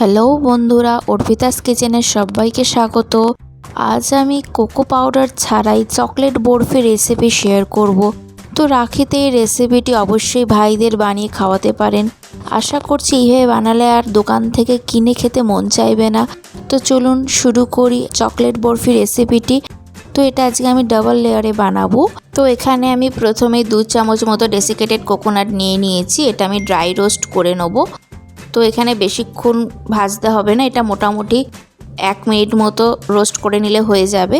Hello বন্ধুরা, অর্পিতাস কিচেনের সবাইকে স্বাগত। আজ আমি কোকো পাউডার ছাড়াই চকলেট বরফি রেসিপি শেয়ার করব। তো রাখিতে এই রেসিপিটি অবশ্যই ভাইদের বানিয়ে খাওয়াতে পারেন। আশা করছি এইভাবে বানালে আর দোকান থেকে কিনে খেতে মন চাইবে না। তো চলুন শুরু করি চকলেট বরফি রেসিপিটি তো এটা আজকে আমি ডাবল লেয়ারে বানাবো। তো এখানে আমি প্রথমে দু চামচ মতো ডেসিকেটেড কোকোনাট নিয়ে নিয়েছি। এটা আমি ড্রাই রোস্ট করে নেব। তো এখানে বেশিক্ষণ ভাজতে হবে না, এটা মোটামুটি এক মিনিট মতো রোস্ট করে নিলে হয়ে যাবে।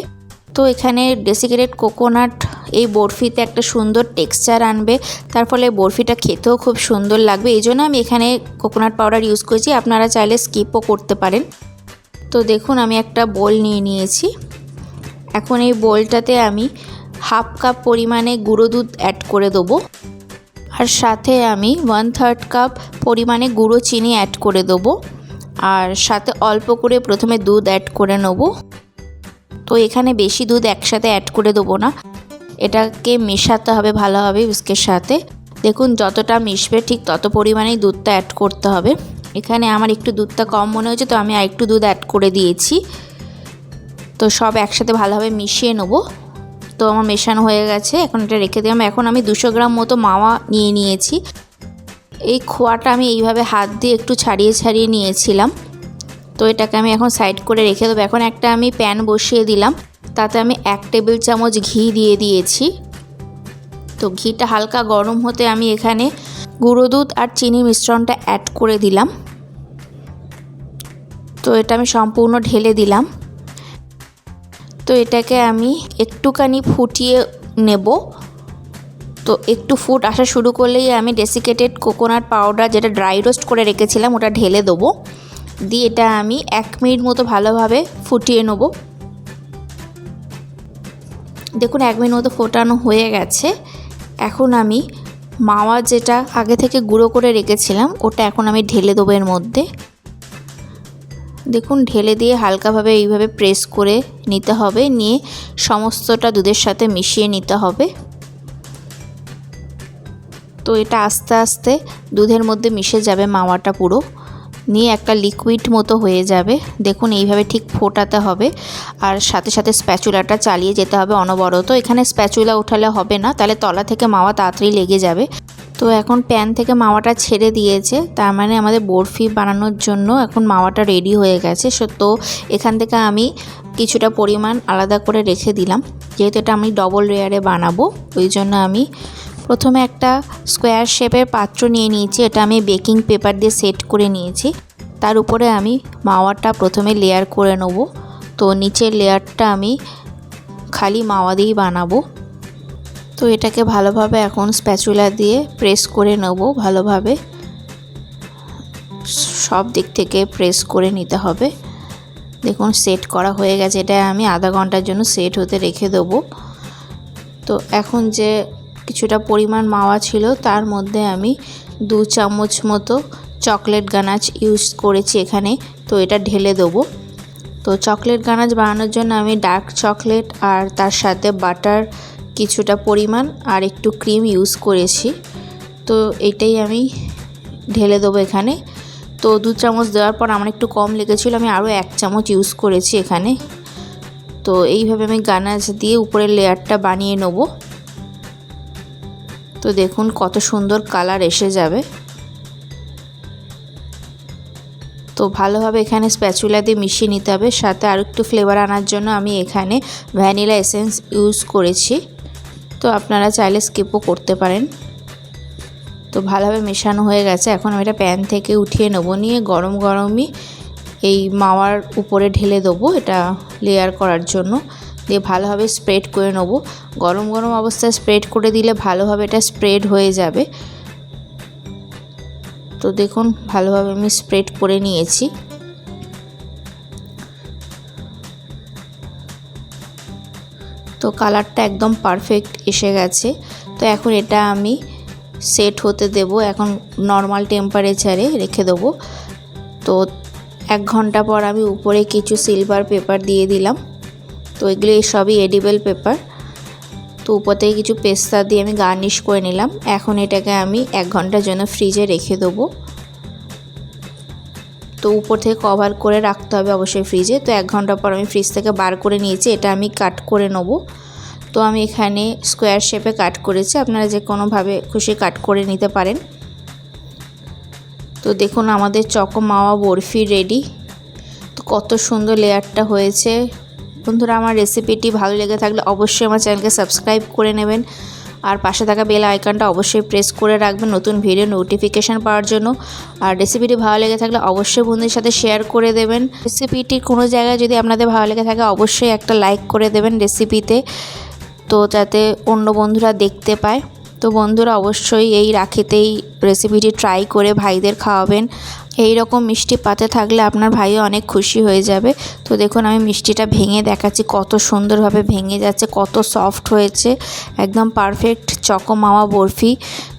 তো এখানে ডেসিকেটেড কোকোনাট এই বরফিতে একটা সুন্দর টেক্সচার আনবে, তার ফলে বরফিটা খেতেও খুব সুন্দর লাগবে। এই জন্য আমি এখানে কোকোনাট পাউডার ইউজ করেছি, আপনারা চাইলে স্কিপও করতে পারেন। তো দেখুন, আমি একটা বোল নিয়ে নিয়েছি। এখন এই বোলটাতে আমি হাফ কাপ পরিমাণে গুঁড়ো দুধ অ্যাড করে দেবো। আর সাথে আমি ওয়ান থার্ড কাপ পরিমাণে গুঁড়ো চিনি অ্যাড করে দেবো। আর সাথে অল্প করে প্রথমে দুধ অ্যাড করে নেব। তো এখানে বেশি দুধ একসাথে অ্যাড করে দেবো না। এটাকে মেশাতে হবে ভালোভাবে বিস্কের সাথে। দেখুন, যতটা মিশবে ঠিক তত পরিমাণেই দুধটা অ্যাড করতে হবে। এখানে আমার একটু দুধটা কম মনে হয়েছে, তো আমি আরেকটু দুধ অ্যাড করে দিয়েছি। তো সব একসাথে ভালোভাবে মিশিয়ে নেব। তো আমার মেশানো হয়ে গেছে, এখন এটা রেখে দিলাম। এখন আমি দুশো গ্রাম মতো মাওয়া নিয়ে নিয়েছি। এই খোয়াটা আমি এইভাবে হাত দিয়ে একটু ছাড়িয়ে ছাড়িয়ে নিয়েছিলাম। তো এটাকে আমি এখন সাইড করে রেখে দেবো। এখন একটা আমি প্যান বসিয়ে দিলাম। তাতে আমি এক টেবিল চামচ ঘি দিয়ে দিয়েছি। তো ঘিটা হালকা গরম হতে আমি এখানে গুঁড়ো দুধ আর চিনি মিশ্রণটা অ্যাড করে দিলাম। তো এটা আমি সম্পূর্ণ ঢেলে দিলাম। তো এটাকে আমি একটুখানি ফুটিয়ে নেব। তো একটু ফুট আসা শুরু করলেই আমি ডেসিকেটেড কোকোনাট পাউডার যেটা ড্রাই রোস্ট করে রেখেছিলাম, ওটা ঢেলে দেবো। দিয়ে এটা আমি এক মিনিট মতো ভালোভাবে ফুটিয়ে নেব। দেখুন, এক মিনিট মতো ফোটানো হয়ে গেছে। এখন আমি মাওয়া যেটা আগে থেকে গুঁড়ো করে রেখেছিলাম, ওটা এখন আমি ঢেলে দেবো এর মধ্যে। দেখুন, ঢেলে দিয়ে হালকাভাবে এইভাবে প্রেস করে নিতে হবে। নিয়ে সমস্তটা দুধের সাথে মিশিয়ে নিতে হবে। তো এটা আস্তে আস্তে দুধের মধ্যে মিশে যাবে মাওয়াটা পুরো। নিয়ে একটা লিকুইড মতো হয়ে যাবে। দেখুন, এইভাবে ঠিক ফোটাতে হবে। আর সাথে সাথে স্প্যাচুলাটা চালিয়ে যেতে হবে অনবরত। এখানে স্প্যাচুলা উঠালে হবে না। তাহলে তলা থেকে মাওয়া তাড়াতাড়ি লেগে যাবে। তো এখন প্যান থেকে মাওয়াটা ছেড়ে দিয়েছে, তার মানে আমাদের বরফি বানানোর জন্য এখন মাওয়াটা রেডি হয়ে গেছে। সো, তো এখান থেকে আমি কিছুটা পরিমাণ আলাদা করে রেখে দিলাম। যেহেতু এটা আমি ডবল লেয়ারে বানাবো, ওই জন্য আমি প্রথমে একটা স্কোয়ার শেপের পাত্র নিয়ে নিয়েছি। এটা আমি বেকিং পেপার দিয়ে সেট করে নিয়েছি। তার উপরে আমি মাওয়াটা প্রথমে লেয়ার করে নেব। তো নিচের লেয়ারটা আমি খালি মাওয়া দিয়েই বানাবো। তো এটাকে ভালোভাবে এখন স্প্যাচুলা দিয়ে প্রেস করে নেব ভালোভাবে। সব দিক থেকে প্রেস করে নিতে হবে। দেখুন সেট করা হয়ে গেছে। এটা আমি আধা ঘণ্টার জন্য সেট হতে রেখে দেবো। তো এখন যে কিছুটা পরিমাণ মাওয়া ছিল, তার মধ্যে আমি দু চামচ মতো চকলেট গানাচ ইউজ করেছি এখানে। তো এটা ঢেলে দেবো। তো চকলেট গানাচ বানানোর জন্য আমি ডার্ক চকলেট আর তার সাথে বাটার কিছুটা পরিমাণ আর একটু ক্রিম ইউজ করেছি। তো এটাই আমি ঢেলে দেবো এখানে। তো দু চামচ দেওয়ার পর আমার একটু কম লেগেছিলো, আমি আরও এক চামচ ইউজ করেছি এখানে। তো এইভাবে আমি গানাচ দিয়ে উপরের লেয়ারটা বানিয়ে নেব। তো দেখুন কত সুন্দর কালার এসে যাবে। তো ভালোভাবে এখানে স্প্যাচুলা দিয়ে মিশিয়ে নিতে হবে, সাথে আর একটু ফ্লেভার আনার জন্য আমি এখানে ভ্যানিলা এসেন্স ইউজ করেছি। তো আপনারা চাইলে স্কিপও করতে পারেন। তো ভালোভাবে মেশানো হয়ে গেছে। এখন আমি এটা প্যান থেকে উঠিয়ে নেব। নিয়ে গরম গরমই এই মাওয়ার উপরে ঢেলে দেবো এটা লেয়ার করার জন্য। দিয়ে ভালোভাবে স্প্রেড করে নেব। গরম গরম অবস্থায় স্প্রেড করে দিলে ভালোভাবে এটা স্প্রেড হয়ে যাবে। তো দেখুন, ভালোভাবে আমি স্প্রেড করে নিয়েছি। তো কালারটা একদম পারফেক্ট এসে গেছে। তো এখন এটা আমি সেট হতে দেব। এখন নর্মাল টেম্পারেচারে রেখে দেবো। তো এক ঘণ্টা পর আমি উপরে কিছু সিলভার পেপার দিয়ে দিলাম। তো এগুলো সবই এডিবেল পেপার। তো উপর থেকে কিছু পেস্তা দিয়ে আমি গার্নিশ করে নিলাম। এখন এটাকে আমি এক ঘণ্টার জন্য ফ্রিজে রেখে দেবো। তো উপর থেকে কভার করে রাখতে হবে অবশ্যই ফ্রিজে তো এক ঘণ্টা পর আমি ফ্রিজ থেকে বার করে নিয়েছি, এটা আমি কাট করে নেব। তো আমি এখানে স্কোয়ার শেপে কাট করেছি, আপনারা যে কোনোভাবে খুশি কাট করে নিতে পারেন। তো দেখুন আমাদের চকো মাওয়া বরফি রেডি তো কত সুন্দর লেয়ারটা হয়েছে। বন্ধুরা, আমার রেসিপিটি ভালো লেগে থাকলে অবশ্যই আমার চ্যানেলকে সাবস্ক্রাইব করে নেবেন। আর পাশে থাকা বেল আইকনটা অবশ্যই প্রেস করে রাখবেন নতুন ভিডিও নোটিফিকেশান পাওয়ার জন্য। আর রেসিপিটি ভালো লেগে থাকলে অবশ্যই বন্ধুদের সাথে শেয়ার করে দেবেন। রেসিপিটি কোনো জায়গায় যদি আপনাদের ভালো লেগে থাকে, অবশ্যই একটা লাইক করে দেবেন রেসিপিতে তো যাতে অন্য বন্ধুরা দেখতে পায়। তো বন্ধুরা অবশ্যই এই রাখিতেই রেসিপিটি ট্রাই করে ভাইদের খাওয়াবেন। এই রকম মিষ্টি পাতে থাকলে আপনার ভাইও অনেক খুশি হয়ে যাবে। তো দেখুন, আমি মিষ্টিটা ভেঙে দেখাচ্ছি, কত সুন্দরভাবে ভেঙে যাচ্ছে, কত সফট হয়েছে, একদম পারফেক্ট চকো মাওয়া বরফি।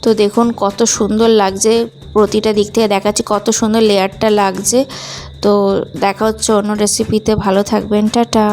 তো দেখুন, কত সুন্দর লাগছে, প্রতিটা দিক থেকে দেখাচ্ছি, কত সুন্দর লেয়ারটা লাগছে। তো দেখা হচ্ছে অন্য রেসিপিতে ভালো থাকবেন, টাটা।